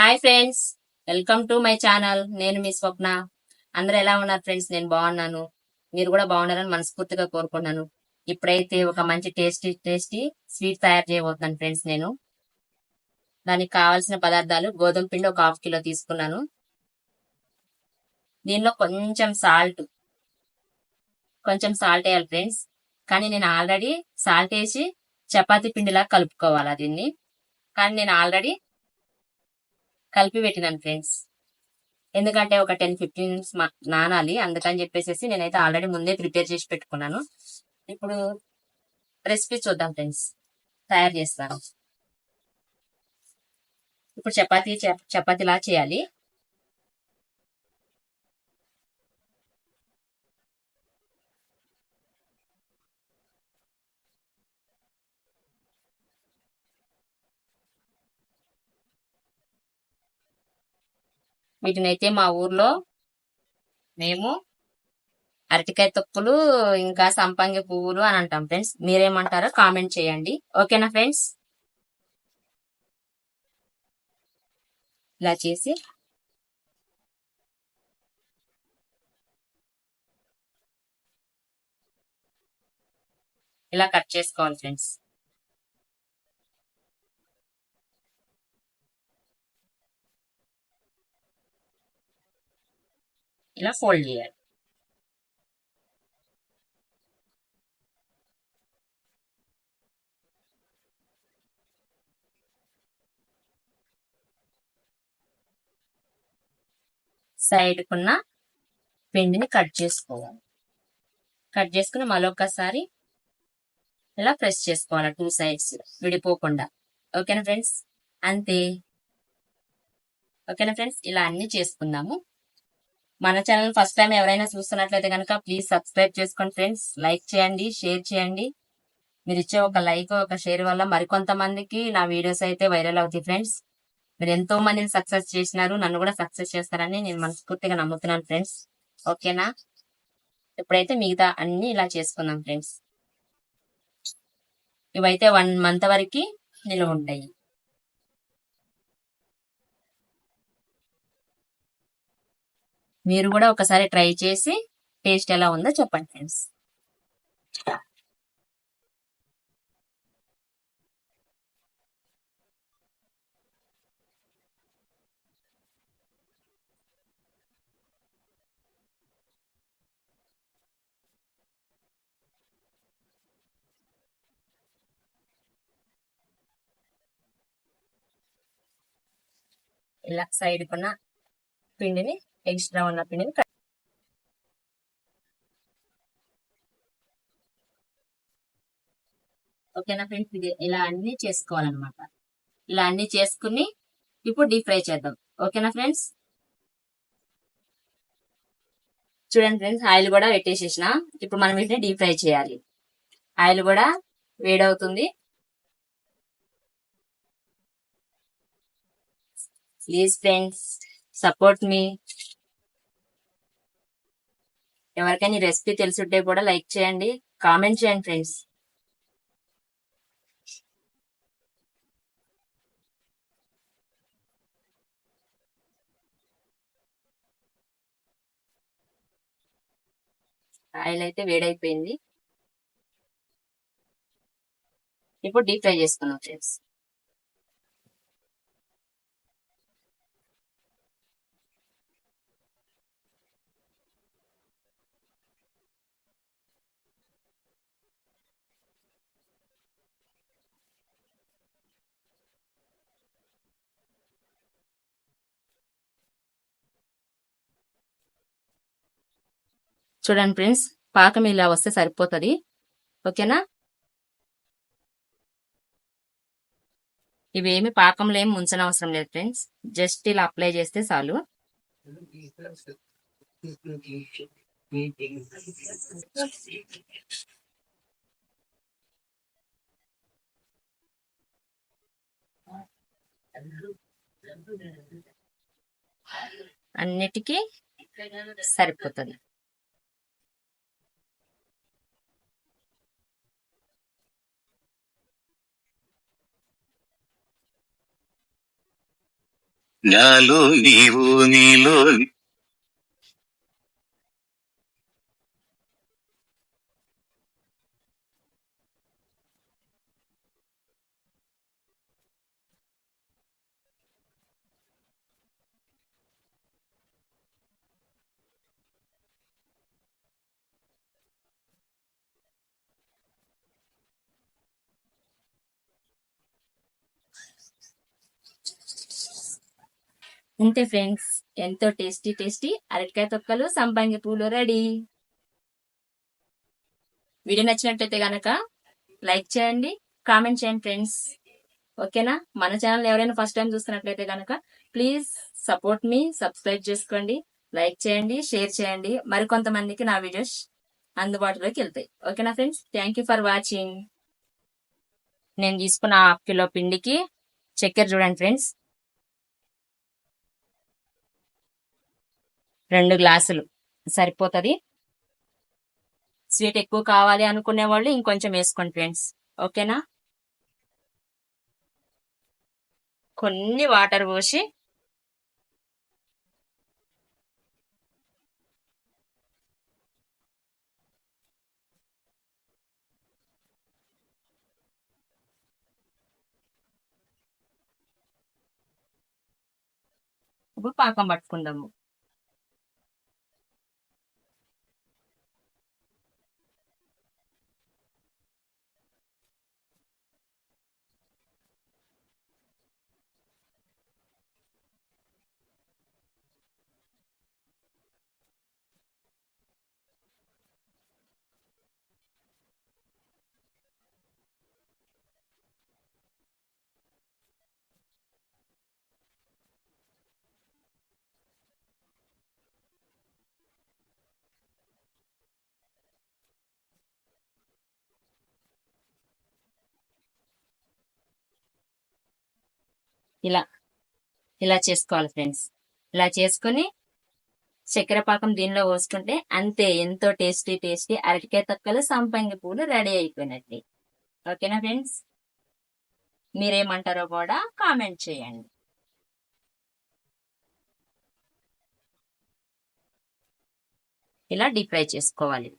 Hi friends welcome to my channel. నేను మీ స్వప్న. అందరు ఎలా ఉన్నారు ఫ్రెండ్స్? నేను బాగున్నాను. మీరు కూడా బాగున్నారని మనస్ఫూర్తిగా కోరుకున్నాను ఇప్పుడైతే ఒక మంచి టేస్టీ టేస్టీ స్వీట్ తయారు చేయబోతున్నాను ఫ్రెండ్స్ నేను. దానికి కావాల్సిన పదార్థాలు గోధుమ పిండి ఒక హాఫ్ కిలో తీసుకున్నాను. దీనిలో కొంచెం సాల్ట్ కొంచెం సాల్ట్ వేయాలి ఫ్రెండ్స్. కానీ నేను ఆల్రెడీ సాల్ట్ వేసి చపాతీ పిండిలా కలుపుకోవాలి దీన్ని. కానీ నేను ఆల్రెడీ కలిపి పెట్టినాను ఫ్రెండ్స్ ఎందుకంటే ఒక టెన్ ఫిఫ్టీన్ మినిట్స్ నానాలి. అందుకని చెప్పేసి నేనైతే ఆల్రెడీ ముందే ప్రిపేర్ చేసి పెట్టుకున్నాను. ఇప్పుడు రెసిపీ చూద్దాం ఫ్రెండ్స్ తయారు చేస్తాను. ఇప్పుడు చపాతీ చపాతీలా చేయాలి. వీటినైతే మా ఊర్లో మేము అరటికాయ తొప్పులు ఇంకా సంపంగి పువ్వులు అని అంటాం ఫ్రెండ్స్. మీరేమంటారో కామెంట్ చేయండి. ఓకేనా ఫ్రెండ్స్? ఇలా చేసి ఇలా కట్ చేసుకోవాలి ఫ్రెండ్స్. ఇలా ఫోల్డ్ చేయాలి. సైడ్ కున్న పిండిని కట్ చేసుకోవాలి. కట్ చేసుకుని మరొకసారి ఇలా ప్రెస్ చేసుకోవాలి టూ సైడ్స్ విడిపోకుండా. ఓకేనా ఫ్రెండ్స్ అంతే. ఓకేనా ఫ్రెండ్స్ ఇలా అన్ని చేసుకుందాము. మన ఛానల్ ఫస్ట్ టైం ఎవరైనా చూస్తున్నట్లయితే కనుక ప్లీజ్ సబ్స్క్రైబ్ చేసుకోండి ఫ్రెండ్స్ లైక్ చేయండి షేర్ చేయండి. మీరు ఇచ్చే ఒక లైక్ ఒక షేర్ వల్ల మరికొంతమందికి నా వీడియోస్ అయితే వైరల్ అవుతాయి ఫ్రెండ్స్ మీరు ఎంతో మందిని సక్సెస్ చేసినారు నన్ను కూడా సక్సెస్ చేస్తారని నేను మనస్ఫూర్తిగా నమ్ముతున్నాను ఫ్రెండ్స్ ఓకేనా ఇప్పుడైతే మిగతా అన్ని ఇలా చేసుకుందాం ఫ్రెండ్స్ ఇవైతే వన్ మంత్ వరకు నిలువ ఉంటాయి మీరు కూడా ఒకసారి ట్రై చేసి టేస్ట్ ఎలా ఉందో చెప్పండి ఫ్రెండ్స్. ఇలా సైడ్ కొన్న పిండిని ఎక్స్ట్రా ఉన్న పిండిని కట్ ఓకేనా ఫ్రెండ్స్? ఇది ఇలా అన్ని చేసుకోవాలన్నమాట. ఇలా అన్ని చేసుకుని ఇప్పుడు డీప్ ఫ్రై చేద్దాం. ఓకేనా ఫ్రెండ్స్? చూడండి ఫ్రెండ్స్ ఆయిల్ కూడా పెట్టేసేసిన. ఇప్పుడు మనం వీటిని డీప్ ఫ్రై చేయాలి. ఆయిల్ కూడా వేడవుతుంది. ప్లీజ్ ఫ్రెండ్స్ సపోర్ట్ మీ. ఎవరికైనా ఈ రెసిపీ తెలుసుంటే కూడా లైక్ చేయండి కామెంట్ చేయండి ఫ్రెండ్స్. ఆయిల్ అయితే వేడైపోయింది. ఇప్పుడు డీప్ ఫ్రై చేసుకున్నాం ఫ్రెండ్స్. చూడండి ఫ్రెండ్స్ పాకం ఇలా వస్తే సరిపోతుంది. ఓకేనా? ఇవేమి పాకంలో ఏమి ముంచన అవసరం లేదు ఫ్రెండ్స్. జస్ట్ ఇలా అప్లై చేస్తే చాలు. అన్నిటికీ సరిపోతుంది. నాలో నీవు నీలో అంతే ఫ్రెండ్స్. ఎంతో టేస్టీ టేస్టీ అరటికాయ తొక్కలు సంపంగి పూలు రెడీ. వీడియో నచ్చినట్లయితే గనక లైక్ చేయండి కామెంట్ చేయండి ఫ్రెండ్స్. ఓకేనా? మన ఛానల్ ఎవరైనా ఫస్ట్ టైం చూస్తున్నట్లయితే గనక ప్లీజ్ సపోర్ట్ మీ సబ్స్క్రైబ్ చేసుకోండి లైక్ చేయండి షేర్ చేయండి. మరికొంతమందికి నా వీడియోస్ అందుబాటులోకి వెళ్తాయి. ఓకేనా friends? Thank you for watching. నేను తీసుకున్న హాఫ్ కిలో పిండికి చక్కెర చూడండి ఫ్రెండ్స్. రెండు గ్లాసులు. సరిపోతుంది? స్వీట్ ఎక్కువ కావాలి అనుకునే వాళ్ళు ఇంకొంచెం వేసుకోండి ఫ్రెండ్స్. ఓకేనా? కొన్ని వాటర్ పోసి ఇప్పుడు పాకం పట్టుకుందాము. ఇలా ఇలా చేసుకోవాలి ఫ్రెండ్స్ ఇలా చేసుకుని చక్కెర పాకం దీనిలో పోసుకుంటే అంతే ఎంతో టేస్టీ టేస్టీ అరటికాయ తొక్కలు సంపంగి పూలు రెడీ అయిపోయినట్టు. ఓకేనా ఫ్రెండ్స్ మీరేమంటారో కూడా కామెంట్ చేయండి. ఇలా డీప్ ఫ్రై చేసుకోవాలి.